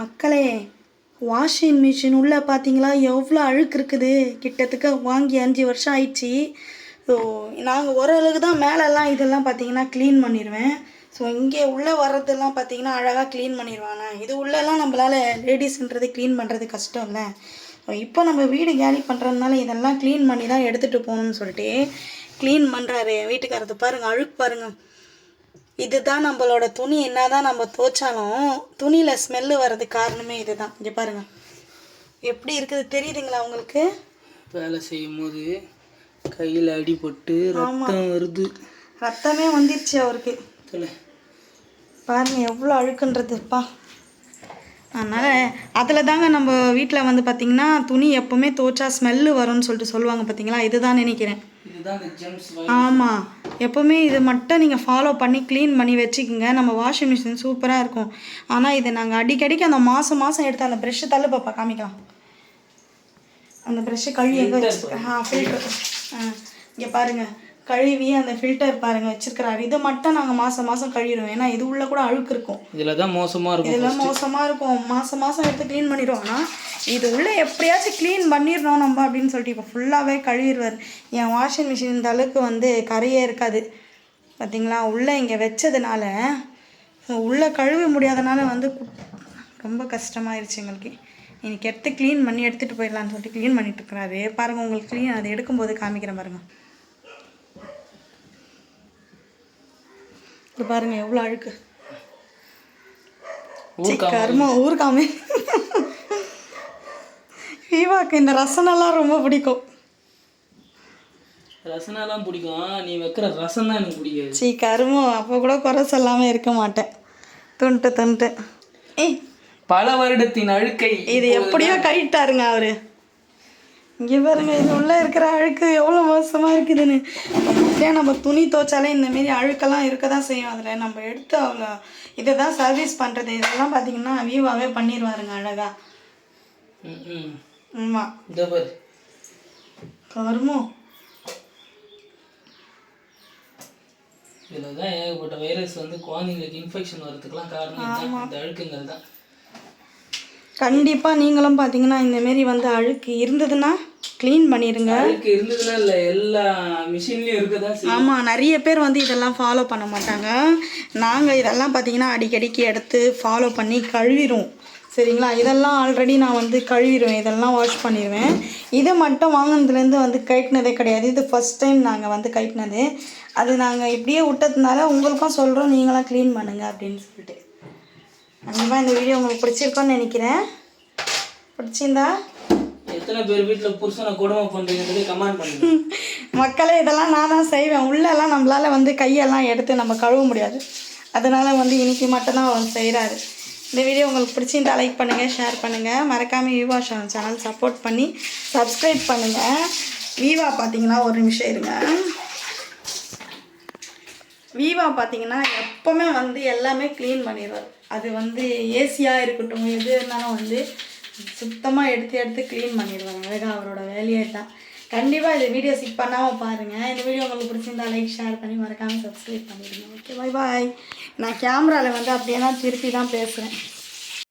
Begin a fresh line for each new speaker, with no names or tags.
மக்களே washing machine உள்ளே பார்த்தீங்களா எவ்வளோ அழுக்கு இருக்குது? கிட்டத்தட்ட வாங்கி அஞ்சு வருஷம் ஆயிடுச்சு. ஸோ நாங்கள் ஓரளவுக்கு தான் மேலெல்லாம் இதெல்லாம் பார்த்தீங்கன்னா க்ளீன் பண்ணிடுவேன் ஸோ இங்கே உள்ளே வர்றதெல்லாம் பார்த்தீங்கன்னா அழகாக க்ளீன் பண்ணிடுவாங்க இது உள்ளெல்லாம் நம்மளால் லேடிஸ்ன்றது க்ளீன் பண்ணுறது கஷ்டம் இல்லை ஸோ இப்போ நம்ம வீடு கேலி பண்ணுறதுனால இதெல்லாம் க்ளீன் பண்ணி தான் எடுத்துகிட்டு போகணும்னு சொல்லிட்டு க்ளீன் பண்ணுறாரு என் வீட்டுக்காரது பாருங்கள் அழுக்கு பாருங்கள் இதுதான் நம்மளோட துணி. என்னதான் நம்ம துவைச்சாலும் துணியில் ஸ்மெல்லு வர்றதுக்கு காரணமே இதுதான். இங்கே பாருங்க. எப்படி இருக்குது தெரியுதுங்களா உங்களுக்கு?
வேலை செய்யும் போது கையில் அடிபட்டு ரத்தம் வருது.
ரத்தமே வந்துருச்சு அவருக்கு. பாருங்க எவ்வளோ அழுக்குன்றதுப்பா. அதனால் அதில் தாங்க நம்ம வீட்டில் வந்து பார்த்திங்கன்னா துணி எப்போவுமே துவைச்சா ஸ்மெல்லு வரும்னு சொல்லிட்டு சொல்லுவாங்க பார்த்தீங்களா இதுதான் நினைக்கிறேன். ஆமாம் எப்போவுமே இது மட்டும் நீங்கள் ஃபாலோ பண்ணி க்ளீன் பண்ணி வச்சுக்கோங்க. நம்ம வாஷிங் மிஷின் சூப்பராக இருக்கும். ஆனால் இதை நாங்கள் அடிக்கடிக்கு அந்த மாதம் மாதம் எடுத்து அந்த ப்ரெஷ்ஷு தள்ளு பாப்பா காமிக்கலாம். அந்த ப்ரெஷ்ஷு கழுவி எங்கே வச்சுருக்கேன் ஆ ஃபில்டர் ஆ இங்கே பாருங்கள் கழுவி அந்த ஃபில்டர் பாருங்கள் வச்சுருக்கிறாரு. இது மட்டும் நாங்கள் மாதம் மாதம் கழுவிடுவோம். ஏன்னா இது உள்ள கூட அழுக்கு இருக்கும்.
இதில் தான் மோசமாக இருக்கும்
இதெல்லாம் மோசமாக இருக்கும். மாதம் மாதம் எடுத்து க்ளீன் பண்ணிடுவோம். ஆனால் இது உள்ள எப்படியாச்சும் க்ளீன் பண்ணிடணும் நம்ம அப்படின்னு சொல்லிட்டு இப்போ ஃபுல்லாகவே கழுவிடுவார். என் வாஷிங் மிஷின் இந்த அளவுக்கு வந்து கரையே இருக்காது. பார்த்தீங்களா உள்ளே இங்கே வச்சதுனால உள்ளே கழுவ முடியாதனால வந்து ரொம்ப கஷ்டமாயிருச்சு எங்களுக்கு. இன்னைக்கு எடுத்து க்ளீன் பண்ணி எடுத்துகிட்டு போயிடலான்னு சொல்லிட்டு க்ளீன் பண்ணிட்டு இருக்கிறாரு. பாருங்கள் உங்களுக்கு க்ளீன் அதை எடுக்கும்போது காமிக்கிறேன் பாருங்கள் இது பாருங்கள் எவ்வளோ அழுக்கு. கருமம் ஊருக்காமே வீவாக்கு இந்த ரசனெல்லாம் ரொம்ப பிடிக்கும்.
ரசனாலாம் பிடிக்கும். நீ வைக்கிற ரசம் தான் எனக்கு பிடிக்காது.
சீ கருமம் அப்போ கூட குறை சொல்லாமல் இருக்க மாட்டேன். துண்டு துண்டு. ஏய்
பல வருடத்தின் அழுக்கை
இது எப்படியோ கழிட்டாருங்க அவரு. இங்கே பாருங்க இது உள்ளே இருக்கிற அழுக்கு எவ்வளோ மோசமாக இருக்குதுன்னு. அப்படியே நம்ம துணி துவைச்சாலே இந்தமாரி அழுக்கெல்லாம் இருக்க தான் செய்யும். அதில் நம்ம எடுத்து அவ்வளோ இதை தான் சர்வீஸ் பண்ணுறது இதெல்லாம் பார்த்தீங்கன்னா வீவாவே பண்ணிடுவாருங்க அழகா.
ம், ம்.
ஆமாம் கருமம்
இதில் தான் ஏகப்பட்ட வைரஸ் வந்து குழந்தைங்களுக்கு இன்ஃபெக்ஷன் வர்றதுக்கெல்லாம் காரணம் இந்த அழுக்குங்கள் தான்
கண்டிப்பாக நீங்களும் பார்த்தீங்கன்னா இந்தமாரி வந்து அழுக்கு இருந்ததுன்னா க்ளீன் பண்ணிடுங்க
இருந்ததுன்னா இல்லை எல்லா மிஷின்லேயும்
ஆமாம் நிறைய பேர் வந்து இதெல்லாம் ஃபாலோ பண்ண மாட்டாங்க. நாங்கள் இதெல்லாம் பார்த்தீங்கன்னா அடிக்கடிக்கு எடுத்து ஃபாலோ பண்ணி கழுவிடுவோம் சரிங்களா? இதெல்லாம் ஆல்ரெடி நான் வந்து கழுவிடுவேன் இதெல்லாம் வாஷ் பண்ணிடுவேன் இதை மட்டும் வாங்கினதுலேருந்து வந்து கட்டினதே கிடையாது. இது ஃபஸ்ட் டைம் நாங்கள் வந்து கட்டினது அது நாங்கள் இப்படியே விட்டதுனால உங்களுக்கும் சொல்கிறோம் நீங்களாம் க்ளீன் பண்ணுங்க அப்படின்னு சொல்லிட்டு. கண்டிப்பாக இந்த வீடியோ உங்களுக்கு பிடிச்சிருக்கோன்னு நினைக்கிறேன். பிடிச்சிருந்தா
எத்தனை பேர் வீட்டில் புருஷனை கொடுமை பண்ணுறீங்கன்றதை கமெண்ட் பண்ணுங்க.
மக்களே இதெல்லாம் நான் தான் செய்வேன். உள்ளெல்லாம் நம்மளால் வந்து கையெல்லாம் எடுத்து நம்ம கழுவ முடியாது. அதனால வந்து இன்னைக்கு மட்டும்தான் அவர் செய்கிறாரு இந்த வீடியோ உங்களுக்கு பிடிச்சிருந்தா லைக் பண்ணுங்கள் ஷேர் பண்ணுங்கள் மறக்காமல் விவா சேனல் சப்போர்ட் பண்ணி சப்ஸ்கிரைப் பண்ணுங்கள் வீவா பார்த்தீங்கன்னா ஒரு நிமிஷம் இருங்க. வீவா பார்த்தீங்கன்னா எப்போவுமே வந்து எல்லாமே க்ளீன் பண்ணிடுவார். அது வந்து ஏசியாக இருக்கட்டும் எது இருந்தாலும் வந்து சுத்தமாக எடுத்து எடுத்து க்ளீன் பண்ணிடுவாங்க. அழகாக அவரோட வேலையே தான் கண்டிப்பாக இந்த வீடியோ ஸ்கிப் பண்ணாமல் பாருங்கள் இந்த வீடியோ உங்களுக்கு பிடிச்சிருந்தா லைக் ஷேர் பண்ணி மறக்காமல் சப்ஸ்கிரைப் பண்ணிடுங்க. ஓகே பாய் பாய் நான் கேமராவில் வந்து அப்படியே தான் திருப்பி தான் பேசுகிறேன்